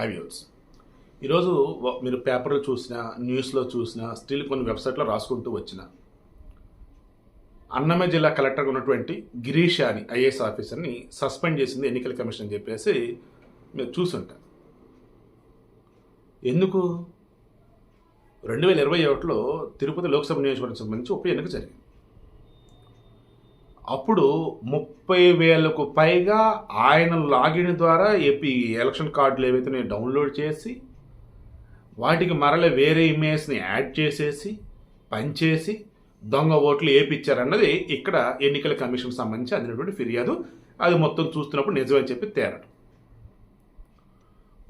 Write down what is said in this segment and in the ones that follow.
హైవ్యూస్ ఈరోజు మీరు పేపర్లో చూసిన న్యూస్లో చూసిన స్టిల్ కొన్ని వెబ్సైట్లో రాసుకుంటూ వచ్చిన అన్నమయ్య జిల్లా కలెక్టర్గా ఉన్నటువంటి గిరీష్ అని ఐఏఎస్ ఆఫీసర్ని సస్పెండ్ చేసింది ఎన్నికల కమిషన్ అని చెప్పేసి మీరు చూసుంటారు. ఎందుకు? రెండు వేల ఇరవై ఒకటిలో తిరుపతి లోక్సభ నియోజకవర్గం సంబంధించి ఉప ఎన్నిక జరిగింది. అప్పుడు ముప్పై వేలకు పైగా ఆయన లాగిన్ ద్వారా ఏపీ ఎలక్షన్ కార్డులు ఏవైతే నేను డౌన్లోడ్ చేసి వాటికి మరల వేరే ఇమేజ్ని యాడ్ చేసేసి పనిచేసి దొంగ ఓట్లు ఏపిచ్చారన్నది ఇక్కడ ఎన్నికల కమిషన్ సంబంధించి అందినటువంటి ఫిర్యాదు. అది మొత్తం చూస్తున్నప్పుడు నిజమని చెప్పి తేరడం.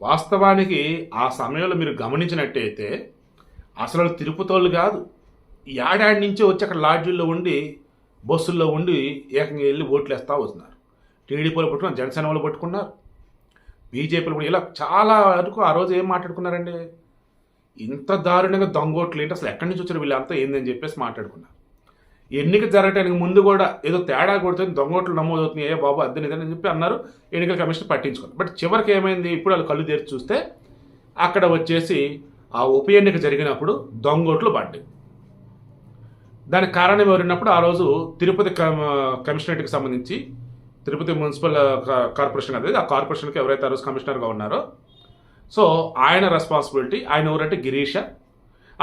వాస్తవానికి ఆ సమయంలో మీరు గమనించినట్టయితే అసలు తిరుపతోళ్ళు కాదు ఏడాది నుంచే వచ్చి అక్కడ లాడ్జీల్లో ఉండి బస్సుల్లో ఉండి ఏకంగా వెళ్ళి ఓట్లు వేస్తూ వస్తున్నారు టీడీపీలో పట్టుకున్నారు జనసేన వాళ్ళు పట్టుకున్నారు బీజేపీలో కూడా ఇలా చాలా వరకు ఆ రోజు ఏం మాట్లాడుకున్నారండి? ఇంత దారుణంగా దొంగోట్లు ఏంటి? అసలు ఎక్కడి నుంచి వచ్చారు వీళ్ళంతా? ఏందని చెప్పేసి మాట్లాడుకున్నారు. ఎన్నిక జరగడానికి ముందు కూడా ఏదో తేడా కొడుతుంది దొంగోట్లు నమోదవుతున్నాయి ఏ బాబు అద్దెని ఇదని చెప్పి అన్నారు. ఎన్నికల కమిషన్ పట్టించుకోండి బట్ చివరికి ఏమైంది? ఇప్పుడు వాళ్ళు కళ్ళు తెరిచి చూస్తే అక్కడ వచ్చేసి ఆ ఉప ఎన్నిక జరిగినప్పుడు దొంగోట్లు పడ్డాయి. దానికి కారణం ఎవరినప్పుడు ఆ రోజు తిరుపతి కమిషనరేట్కి సంబంధించి తిరుపతి మున్సిపల్ కార్పొరేషన్ అనేది ఆ కార్పొరేషన్కి ఎవరైతే ఆ రోజు కమిషనర్గా ఉన్నారో. సో ఆయన రెస్పాన్సిబిలిటీ ఆయన ఎవరంటే గిరీష.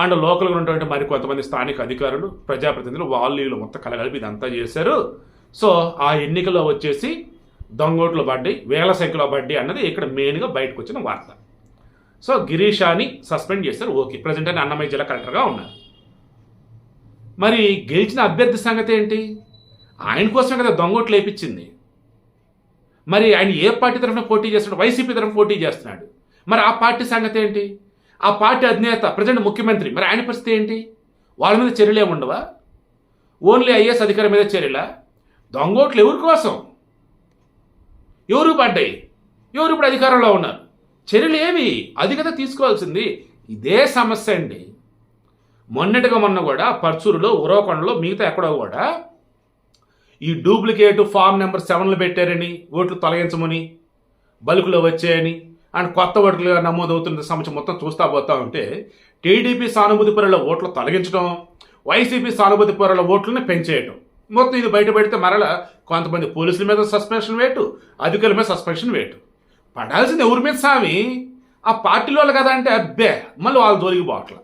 అండ్ లోకల్గా ఉన్నటువంటి మరి కొంతమంది స్థానిక అధికారులు ప్రజాప్రతినిధులు వాళ్ళు వీళ్ళు మొత్తం కలగలిపి ఇదంతా చేశారు. సో ఆ ఎన్నికల్లో వచ్చేసి దొంగోట్లు బడ్డీ వేల సంఖ్యలో బడ్డీ అన్నది ఇక్కడ మెయిన్గా బయటకు వచ్చిన వార్త. సో గిరీషాని సస్పెండ్ చేశారు ఓకే. ప్రజెంట్ అని అన్నమయ్య జిల్లా కలెక్టర్గా ఉన్నారు. మరి గెలిచిన అభ్యర్థి సంగతి ఏంటి? ఆయన కోసమే కదా దొంగోట్లు వేయించింది మరి ఆయన ఏ పార్టీ తరఫున పోటీ చేస్తున్నాడు? వైసీపీ తరఫున పోటీ చేస్తున్నాడు. మరి ఆ పార్టీ సంగతి ఏంటి? ఆ పార్టీ అధినేత ప్రజెంట్ ముఖ్యమంత్రి మరి ఆయన పరిస్థితి ఏంటి? వాళ్ళ మీద చర్యలు ఏమి ఉండవా? ఓన్లీ ఐఏఎస్ అధికారి మీద చర్యలా? దొంగోట్లు ఎవరి కోసం? ఎవరు పడ్డాయి? ఎవరు ఇప్పుడు అధికారంలో ఉన్నారు? చర్యలు ఏవి? అది కదా తీసుకోవాల్సింది. ఇదే సమస్య అండి. మొన్నటిగా మొన్న కూడా పర్చూరులో ఉరవకొండలో మిగతా ఎక్కడో కూడా ఈ డూప్లికేట్ ఫామ్ నెంబర్ సెవెన్లు పెట్టారని ఓట్లు తొలగించమని బల్కులో వచ్చాయని అండ్ కొత్త ఓట్లుగా నమోదవుతున్న సమస్య మొత్తం చూస్తా పోతా ఉంటే టీడీపీ సానుభూతి పరుల ఓట్లు తొలగించడం వైసీపీ సానుభూతి పరుల ఓట్లను పెంచేయటం. మొత్తం ఇది బయట పెడితే మరలా కొంతమంది పోలీసుల మీద సస్పెన్షన్ వేటు అధికారుల మీద సస్పెన్షన్ వేటు పడాల్సింది ఎవరి మీద స్వామి ఆ పార్టీలో వాళ్ళు కదా అంటే అబ్బే మళ్ళీ వాళ్ళ జోలికి పోవట్లా.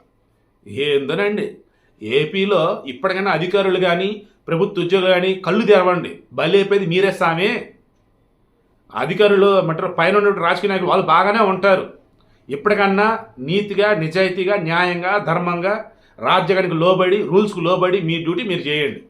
ఏందోనండి? ఏపీలో ఇప్పటికైనా అధికారులు కానీ ప్రభుత్వ ఉద్యోగులు కానీ కళ్ళు తెరవండి. బలి అయిపోయింది మీరే సామే. అధికారులు ఏమంటారు పైన ఉన్నటువంటి రాజకీయ నాయకులు వాళ్ళు బాగానే ఉంటారు. ఇప్పటికన్నా నీతిగా నిజాయితీగా న్యాయంగా ధర్మంగా రాజ్యాంగానికి లోబడి రూల్స్కు లోబడి మీ డ్యూటీ మీరు చేయండి.